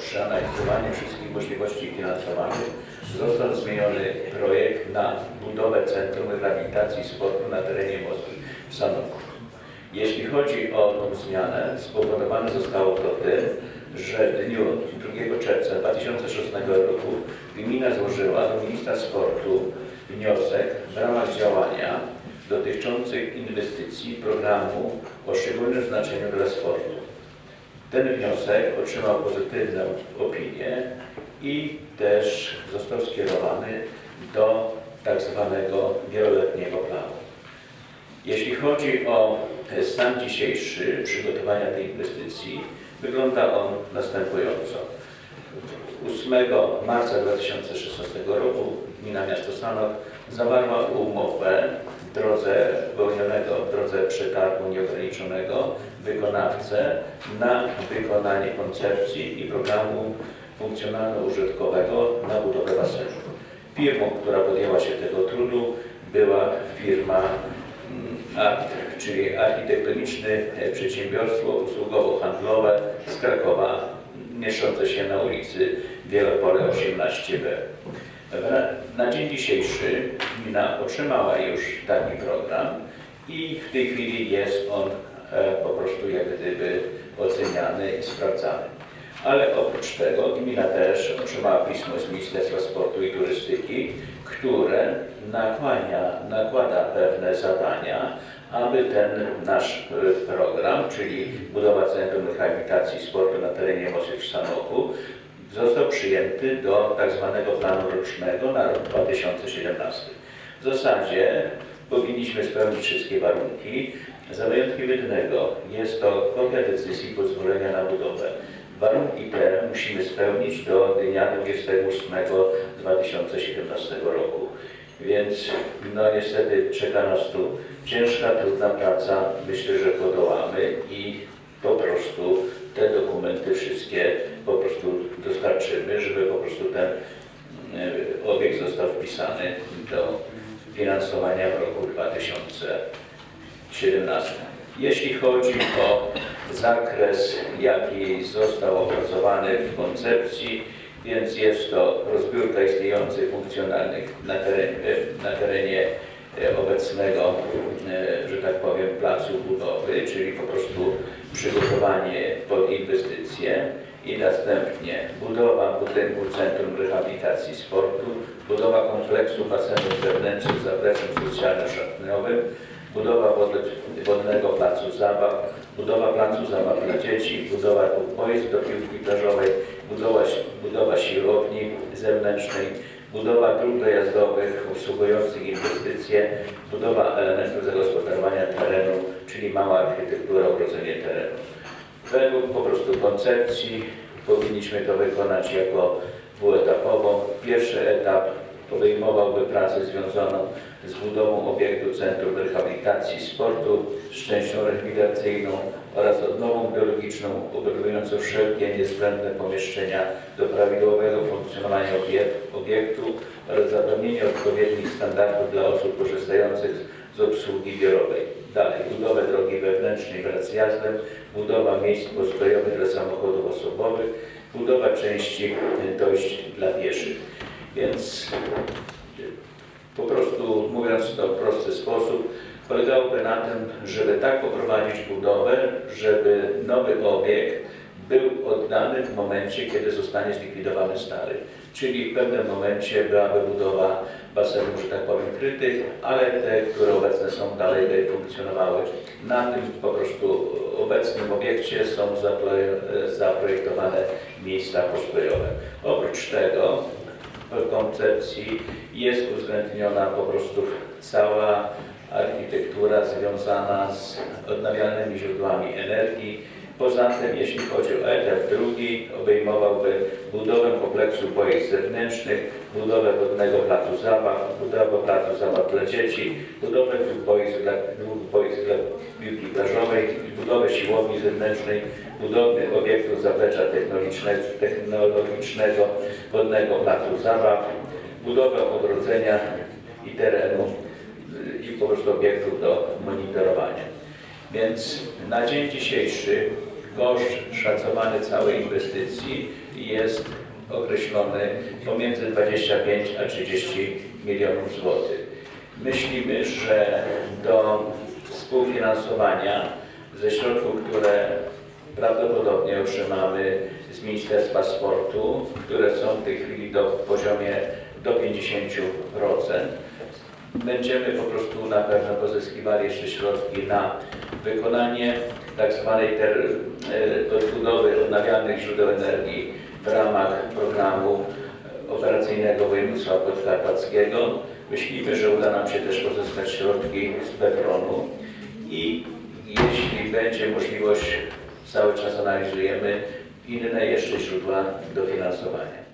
przeanalizowaniu wszystkich możliwości finansowanych został zmieniony projekt na budowę Centrum Rehabilitacji Sportu na terenie Moskwy w Sanoku. Jeśli chodzi o tą zmianę, spowodowane zostało to tym, że w dniu 2 czerwca 2006 roku gmina złożyła do ministra sportu wniosek w ramach działania dotyczących inwestycji programu o szczególnym znaczeniu dla sportu. Ten wniosek otrzymał pozytywną opinię i też został skierowany do tak zwanego wieloletniego planu. Jeśli chodzi o stan dzisiejszy przygotowania tej inwestycji, wygląda on następująco. 8 marca 2016 roku Gmina Miasto Sanok zawarła umowę w drodze wyłonionego, w drodze przetargu nieograniczonego wykonawcę na wykonanie koncepcji i programu funkcjonalno-użytkowego na budowę basenu. Firmą, która podjęła się tego trudu była firma mm, ART, czyli Architektoniczne Przedsiębiorstwo Usługowo-Handlowe z Krakowa, mieszczące się na ulicy Wielopole 18b. Na dzień dzisiejszy gmina otrzymała już taki program i w tej chwili jest on e, po prostu jak gdyby oceniany i sprawdzany. Ale oprócz tego gmina też otrzymała pismo z Ministerstwa Sportu i Turystyki, które nakłania, nakłada pewne zadania, aby ten nasz e, program, czyli budowa Centrum Rehabilitacji Sportu na terenie Moskwy w Sanoku, został przyjęty do tak zwanego planu rocznego na rok 2017. W zasadzie powinniśmy spełnić wszystkie warunki. Za wyjątkiem jednego jest to kopia decyzji pozwolenia na budowę. Warunki te musimy spełnić do dnia 28.2017 roku. Więc no niestety czeka nas tu ciężka, trudna praca. Myślę, że podołamy i po prostu te dokumenty wszystkie po dostarczymy, żeby po prostu ten e, obiekt został wpisany do finansowania w roku 2017. Jeśli chodzi o zakres, jaki został opracowany w koncepcji, więc jest to rozbiórka istniejących funkcjonalnych na terenie, na terenie e, obecnego, e, że tak powiem, placu budowy, czyli po prostu przygotowanie pod inwestycje i następnie budowa budynku Centrum Rehabilitacji Sportu, budowa kompleksu basenów zewnętrznych z zapleczem socjalno-szatniowym, budowa wodnego placu zabaw, budowa placu zabaw dla dzieci, budowa dwóch boisk do piłki plażowej, budowa, budowa siłowni zewnętrznej, budowa dróg dojazdowych usługujących inwestycje, budowa elementów zagospodarowania terenu, czyli mała architektura, ogrodzenie terenu. Według po prostu koncepcji powinniśmy to wykonać jako dwuetapową. Pierwszy etap obejmowałby pracę związaną z budową obiektu Centrum Rehabilitacji Sportu z częścią rehabilitacyjną oraz odnową biologiczną obejmującą wszelkie niezbędne pomieszczenia do prawidłowego funkcjonowania obiek- obiektu oraz zapewnienie odpowiednich standardów dla osób korzystających z obsługi biurowej. Dalej, budowę drogi wraz z jazdem, budowa miejsc postojowych dla samochodów osobowych, budowa części dojść dla pieszych. Więc po prostu mówiąc to w prosty sposób, polegałoby na tym, żeby tak poprowadzić budowę, żeby nowy obiekt był oddany w momencie, kiedy zostanie zlikwidowany stary. Czyli w pewnym momencie byłaby budowa basenów, że tak powiem, krytych, ale te, które obecne są dalej by funkcjonowały. Na tym po prostu obecnym obiekcie są zaproje- zaprojektowane miejsca postojowe. Oprócz tego w koncepcji jest uwzględniona po prostu cała architektura związana z odnawialnymi źródłami energii. Poza tym, jeśli chodzi o etap drugi, obejmowałby budowę kompleksu boisk zewnętrznych, budowę wodnego placu zabaw, budowę placu zabaw dla dzieci, budowę dwóch boisk dla, dwóch boisk dla piłki plażowej, budowę siłowni zewnętrznej, budowy obiektu zaplecza technologicznego, technologicznego wodnego placu zabaw, budowę ogrodzenia i terenu i po prostu obiektów do monitorowania. Więc na dzień dzisiejszy koszt szacowany całej inwestycji jest określony pomiędzy 25 a 30 milionów złotych. Myślimy, że do współfinansowania ze środków, które prawdopodobnie otrzymamy z Ministerstwa Sportu, które są w tej chwili do w poziomie do 50%. Będziemy po prostu na pewno pozyskiwali jeszcze środki na wykonanie tak zwanej e, odbudowy odnawialnych źródeł energii w ramach programu operacyjnego województwa podkarpackiego. Myślimy, że uda nam się też pozyskać środki z PEFRON-u i jeśli będzie możliwość, cały czas analizujemy inne jeszcze źródła dofinansowania.